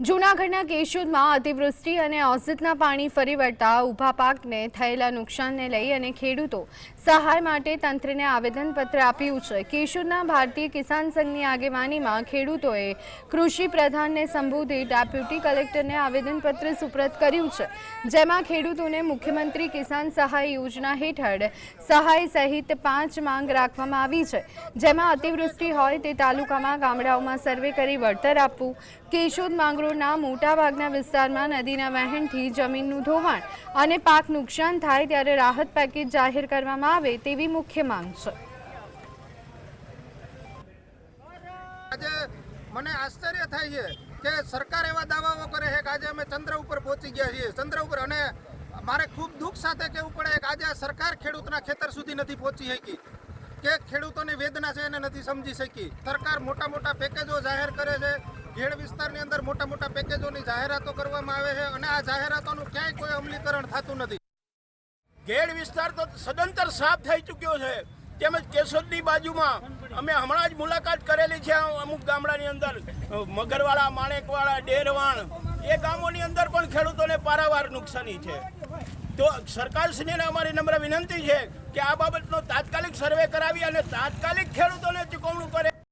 જૂનાગઢના કેશોદમાં અતિવૃષ્ટિ અને ઓસિતના પાણી ફરી વળતા ઊભા પાકને થયેલા નુકસાનને લઈ અને ખેડૂતો સહાય માટે તંત્રને આવેદનપત્ર આપ્યું છે. કેશોદના ભારતીય કિસાન સંઘની આગેવાનીમાં ખેડૂતોએ કૃષિ પ્રધાનને સંબોધી ડેપ્યુટી કલેક્ટરને આવેદનપત્ર સુપ્રત કર્યું છે. જેમાં ખેડૂતોને મુખ્યમંત્રી કિસાન સહાય યોજના હેઠળ સહાય સહિત પાંચ માંગ રાખવામાં આવી છે. જેમાં અતિવૃષ્ટિ હોય તે તાલુકામાં ગામડાઓમાં સર્વે કરી વળતર આપવું, કેશોદ માંગરોળના મોટાભાગના વિસ્તારમાં નદીના વહેણથી જમીનનું ધોવાણ અને પાક નુકસાન થાય ત્યારે રાહત પેકેજ જાહેર કરવામાં આવે તેવી મુખ્ય માંગ છે. આજે મને આશ્ચર્ય થાય છે કે સરકાર એવા દાવાઓ કરે છે કે આજે અમે ચંદ્ર ઉપર પહોંચી ગયા છીએ. ચંદ્ર ઉપર અને મારે ખૂબ દુઃખ સાથે કહેવું પડે કે આજે સરકાર ખેડૂતના ખેતર સુધી નથી પહોંચી શકી. કે ખેડૂતોની વેદના છે એને નથી સમજી શકી. સરકાર મોટા મોટા પેકેજો જાહેર કરે છે. ઘેડ વિસ્તારની અંદર મોટા મોટા પેકેજોની જાહેરાતો કરવામાં આવે છે અને આ જાહેરાતોનું ક્યાંય કોઈ અમલીકરણ થતું નથી. ઘેડ વિસ્તાર તો સદંતર સાફ થઈ ચૂક્યો છે. તેમજ કેશોદની બાજુમાં અમે હમણાં જ મુલાકાત કરેલી છે અમુક ગામડાની અંદર. મગરવાળા માણેકવાળા ડેરવાણ, એ ગામોની અંદર પણ ખેડૂતોને પારાવાર નુકસાની છે. તો સરકારશ્રીને અમારી નમ્ર વિનંતી છે કે આ બાબતનો તાત્કાલિક સર્વે કરાવી અને તાત્કાલિક ખેડૂતોને ચૂકવણું કરે.